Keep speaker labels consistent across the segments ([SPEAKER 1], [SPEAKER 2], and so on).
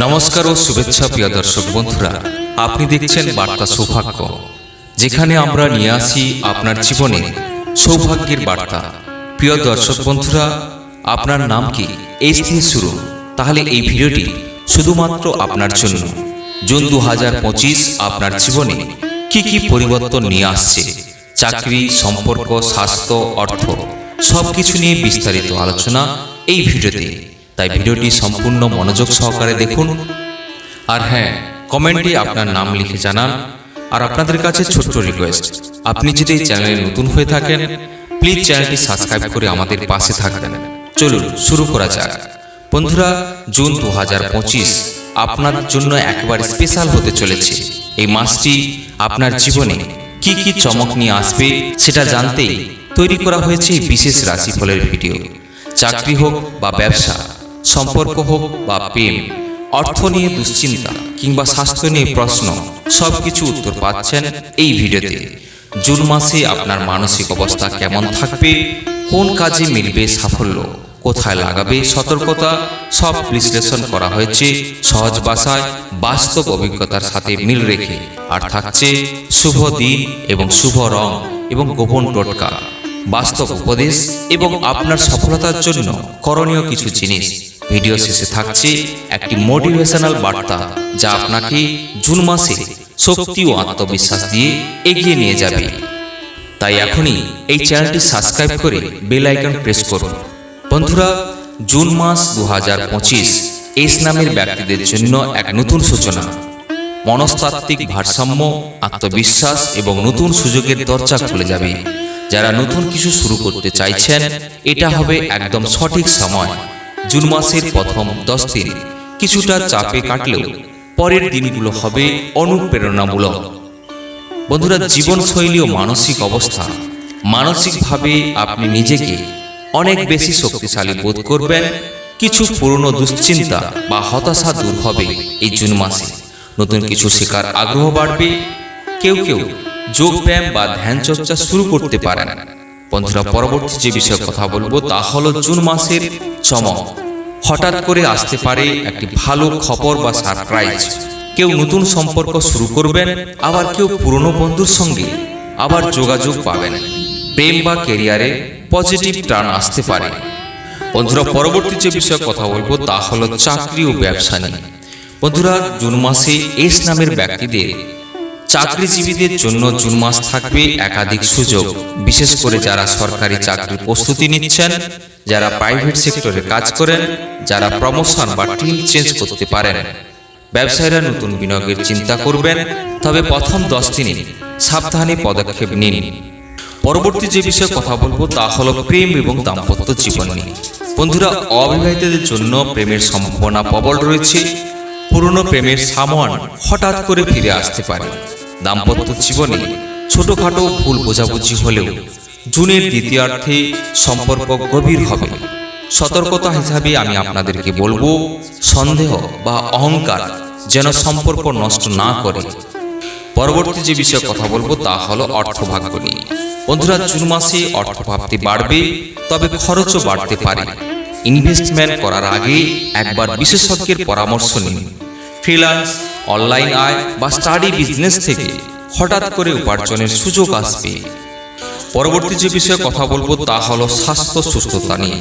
[SPEAKER 1] নমস্কার ও শুভেচ্ছা প্রিয় দর্শক বন্ধুরা। আপনি দেখছেন বার্তা সৌভাগ্য, যেখানে আমরা নিয়ে আসি আপনার জীবনে সৌভাগ্যের বার্তা। প্রিয় দর্শক বন্ধুরা, আপনার নাম কি? এস দিয়ে শুরু তাহলে এই ভিডিওটি শুধুমাত্র আপনার জন্য। জুন দু হাজার পঁচিশ আপনার জীবনে কি কি পরিবর্তন নিয়ে আসছে? চাকরি, সম্পর্ক, স্বাস্থ্য, অর্থ, সবকিছু নিয়ে বিস্তারিত আলোচনা এই ভিডিওতে। তাই ভিডিওটি সম্পূর্ণ মনোযোগ সহকারে দেখুন। আর হ্যাঁ কমেন্টে আপনার নাম লিখে জানান। আর আপনাদের কাছে ছোট্ট রিকোয়েস্ট আপনি যদি এই চ্যানেলে নতুন হয়ে থাকেন প্লিজ চ্যানেলটি সাবস্ক্রাইব করে আমাদের পাশে থাকবেন। চলুন, শুরু করা যাক। বন্ধুরা, জুন দু হাজার পঁচিশ আপনার জন্য একেবারে স্পেশাল হতে চলেছে। এই মাসটি আপনার জীবনে কি কি চমক নিয়ে আসবে সেটা জানতেই তৈরি করা হয়েছে বিশেষ রাশিফলের ভিডিও চাকরি হোক বা ব্যবসা সম্পর্ক হোক বা প্রেম, অর্থ নিয়ে দুশ্চিন্তা কিংবা স্বাস্থ্য নিয়ে প্রশ্ন, সবকিছু উত্তর পাচ্ছেন এই ভিডিওতে। জুন মাসে আপনার মানসিক অবস্থা কেমন থাকবে? কোন কাজে মিলবে সাফল্য? কোথায় লাগাবে সতর্কতা? সব বিশ্লেষণ করা হয়েছে সহজ ভাষায়, বাস্তব অভিজ্ঞতার সাথে মিল রেখে। আর থাকছে শুভ দিন এবং শুভ রং এবং গোপন টোটকা। বাস্তব উপদেশ এবং আপনার সফলতার জন্য করণীয় কিছু জিনিস ভিডিও শেষে থাকছে একটি মোটিভেশনাল বার্তা যা আপনাকে জুন মাসে শক্তি ও আত্মবিশ্বাস দিয়ে এগিয়ে নিয়ে যাবে। তাই এখনই এই চ্যানেলটি সাবস্ক্রাইব করে বেল আইকন প্রেস করুন। বন্ধুরা, জুন মাস দু হাজার পঁচিশ এস নামের ব্যক্তিদের জন্য এক নতুন সূচনা। মনস্তাত্ত্বিক ভারসাম্য, আত্মবিশ্বাস এবং নতুন সুযোগের দরজা খুলে যাবে। যারা নতুন কিছু শুরু করতে চাইছেন, এটা হবে একদম সঠিক সময়। জুন মাসের প্রথম দশ দিন। কিছুটা চাপে কাটলেও পরের দিনগুলো হবে অনুপ্রেরণামূলক। বন্ধুরা, জীবনশৈলী ও মানসিক অবস্থা। মানসিকভাবে আপনি নিজেকে অনেক বেশি শক্তিশালী বোধ করবেন। কিছু পুরনো দুশ্চিন্তা বা হতাশা দূর হবে এই জুন মাসে। নতুন কিছু শেখার আগ্রহ বাড়বে। কেউ কেউ যোগব্যায়াম বা ধ্যান চর্চা শুরু করতে পারেন। বন্ধুরা, পরবর্তী যে বিষয়ে কথা বলব তা হলো জুন মাসের চমক। হঠাৎ করে আসতে পারে একটি ভালো খবর বা সারপ্রাইজ। কেউ নতুন সম্পর্ক শুরু করবেন, আবার কেউ পুরনো বন্ধুর সঙ্গে আবার যোগাযোগ পাবেন। প্রেম বা কেরিয়ারে পজিটিভ টার্ন আসতে পারে। বন্ধুরা, পরবর্তী যে বিষয়ে কথা বলব তা হলো চাকরি ও ব্যবসা নিয়ে। বন্ধুরা, জুন মাসে এস নামের ব্যক্তিদের চাকরিজীবীদের জন্য জুন মাস থাকবে একাধিক সুযোগ। বিশেষ করে যারা সরকারি চাকরির প্রস্তুতি নিচ্ছেন, যারা প্রাইভেট সেক্টরে কাজ করেন, যারা প্রমোশন বা টিম চেঞ্জ করতে পারেন। ব্যবসায়ীরা নতুন বিনিয়োগের চিন্তা করবেন, তবে প্রথম দশ দিনে সাবধানে পদক্ষেপ নিন। পরবর্তী যে বিষয়ে কথা বলব তা হলো প্রেম এবং দাম্পত্য জীবন নিয়ে। বন্ধুরা, অবিবাহিতদের জন্য প্রেমের সম্ভাবনা প্রবল রয়েছে। পুরনো প্রেমের সামোয়ান হঠাৎ করে ফিরে আসতে পারে। দাম্পত্য জীবনে ছোটখাটো ভুল বোঝাবুঝি হলেও জুনের দ্বিতীয়ার্থে সম্পর্ক গভীর হবে। সতর্কতা হিসাবে আমি আপনাদেরকে বলব, সন্দেহ বা অহংকার যেন সম্পর্ক নষ্ট না করে। পরবর্তী যে বিষয়ে কথা বলব তা হলো অর্থভাগ্য নিয়ে। বন্ধুরা, জুন মাসে অর্থপ্রাপ্তি বাড়বে, তবে খরচও বাড়তে পারে। ইনভেস্টমেন্ট করার আগে একবার বিশেষজ্ঞের পরামর্শ নিন। ফ্রিল্যান্স অনলাইন আয় বা স্টাডি বিজনেস থেকে হঠাৎ করে উপার্জনের সুযোগ আসবে। পরবর্তী যে বিষয়ে কথা বলব তা হলো স্বাস্থ্য সুস্থতা নিয়ে।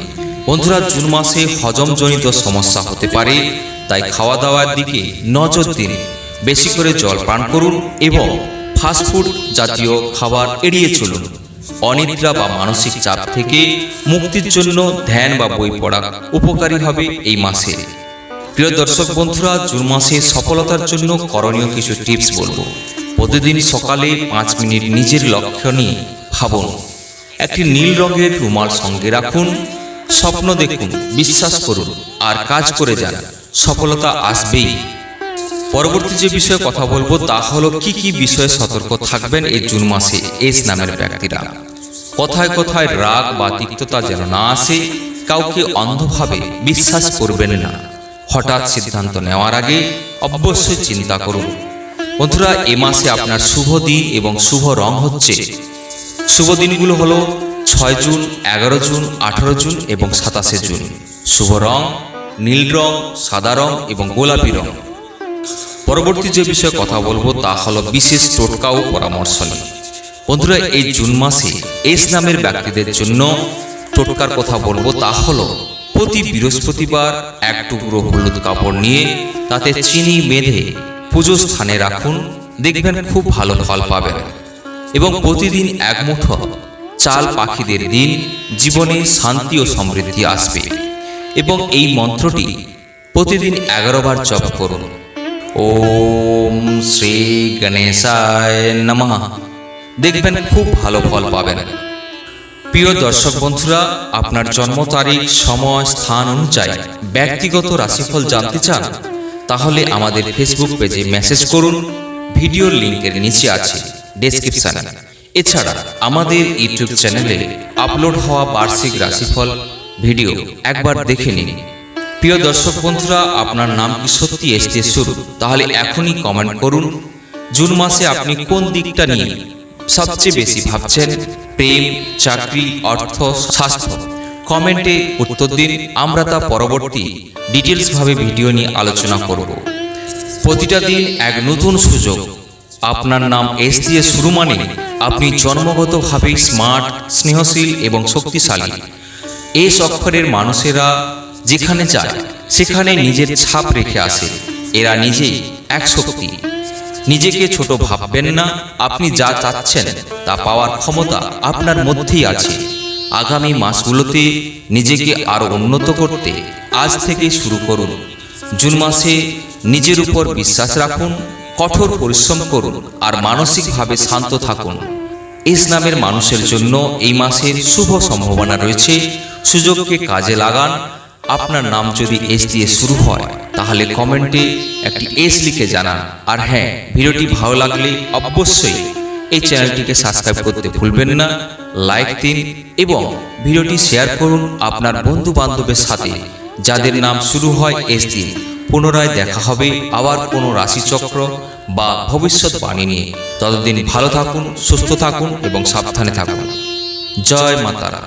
[SPEAKER 1] বন্ধুরা, জুন মাসে হজমজনিত সমস্যা হতে পারে, তাই খাওয়া দাওয়ার দিকে নজর দিন। বেশি করে জল পান করুন এবং ফাস্টফুড জাতীয় খাবার এড়িয়ে চলুন। অনিদ্রা বা মানসিক চাপ থেকে মুক্তির জন্য ধ্যান বা বই পড়া উপকারী হবে এই মাসে। প্রিয় দর্শক বন্ধুরা, জুন মাসে সফলতার জন্য করণীয় কিছু টিপস বলব। প্রতিদিন সকালে পাঁচ মিনিট নিজের লক্ষ্য নিয়ে ভাবুন। একটি নীল রঙের রুমাল সঙ্গে রাখুন, স্বপ্ন দেখুন, বিশ্বাস করুন, আর কাজ করে যান, সফলতা আসবেই। পরবর্তী যে বিষয়ে কথা বলব, তা হলো কি কি বিষয়ে সতর্ক থাকবেন এই জুন মাসে এস নামের ব্যক্তিরা। কথায় কথায় রাগ বা তিক্ততা যেন না আসে, কাউকে অন্ধভাবে বিশ্বাস করবেন না। হঠাৎ সিদ্ধান্ত নেওয়ার আগে অবশ্যই চিন্তা করুন। বন্ধুরা, এ মাসে আপনার শুভ দিন এবং শুভ রং হচ্ছে। শুভ দিনগুলো হলো ছয় জুন, এগারো জুন, আঠারো জুন এবং সাতাশে জুন। শুভ রং, নীল রং, সাদা রং এবং গোলাপি রং। পরবর্তী যে বিষয়ে কথা বলব তা হলো বিশেষ টোটকা ও পরামর্শ নিয়ে। বন্ধুরা, এই জুন মাসে এস নামের ব্যক্তিদের জন্য টোটকার কথা বলব তা হলো প্রতি বৃহস্পতিবার এক টুকরো হলুদ কাপড় নিয়ে তাতে চিনি বেঁধে পুজো স্থানে রাখুন। দেখবেন খুব ভালো ফল পাবেন। এবং প্রতিদিন এক মুঠো চাল পাখিদের দিন জীবনে শান্তি ও সমৃদ্ধি আসবে। এবং এই মন্ত্রটি প্রতিদিন এগারো বার জপ করুন। ওম শ্রী গণেশায় নমঃ। দেখবেন খুব ভালো ফল পাবেন। প্রিয় দর্শক বন্ধুরা, আপনার জন্ম তারিখ, সময়, স্থান অনুযায়ী ব্যক্তিগত রাশিফল জানতে চান, তাহলে আমাদের ফেসবুক পেজে মেসেজ করুন। ভিডিওর লিংকের নিচে আছে ডেসক্রিপশনে এছাড়া আমাদের ইউটিউব চ্যানেলে আপলোড হওয়া বার্ষিক রাশিফল ভিডিও একবার দেখে নিন। প্রিয় দর্শক বন্ধুরা, আপনার নাম কি সত্যি এসতে শুরু? তাহলে এখনই কমেন্ট করুন। জুন মাসে আপনি কোন দিকটা নিয়ে সবচেয়ে বেশি ভাবছেন? প্রেম, চাকরি, অর্থ, স্বাস্থ্য। কমেন্টে উত্তর দিন, আমরা তা পরবর্তী ডিটেলস ভাবে ভিডিও নিয়ে আলোচনা করব। প্রতিটা দিন এক নতুন সুযোগ। আপনার নাম এস দিয়ে শুরু মানে আপনি জন্মগতভাবেই স্মার্ট, স্নেহশীল এবং শক্তিশালী। এস অক্ষরের মানুষেরা যেখানে যায়, সেখানে নিজের ছাপ রেখে আসে। এরা নিজেই এক শক্তি। নিজেকে ছোট ভাববেন না, আপনি যা চাচ্ছেন তা পাওয়ার ক্ষমতা আপনার মধ্যেই আছে। আগামী মাসগুলোতে নিজেকে আরও উন্নত করতে আজ থেকে শুরু করুন। জুন মাসে নিজের উপর বিশ্বাস রাখুন, কঠোর পরিশ্রম করুন আর মানসিকভাবে শান্ত থাকুন। ইসলামের মানুষের জন্য এই মাসের শুভ সম্ভাবনা রয়েছে। সুযোগকে কাজে লাগান। আপনার নাম যদি এস দিয়ে শুরু হয় তাহলে কমেন্টে একটি এস লিখে জানান। আর হ্যাঁ ভিডিওটি ভালো লাগলে অবশ্যই এই চ্যানেলটিকে সাবস্ক্রাইব করতে ভুলবেন না, লাইক দিন এবং ভিডিওটি শেয়ার করুন আপনার বন্ধু বান্ধবের সাথে, যাদের নাম শুরু হয় এস দিয়ে। পুনরায় দেখা হবে আবার কোনো রাশিচক্র বা ভবিষ্যৎবাণী নিয়ে। ততদিন ভালো থাকুন, সুস্থ থাকুন এবং সাবধানে থাকুন। জয় মাতারা।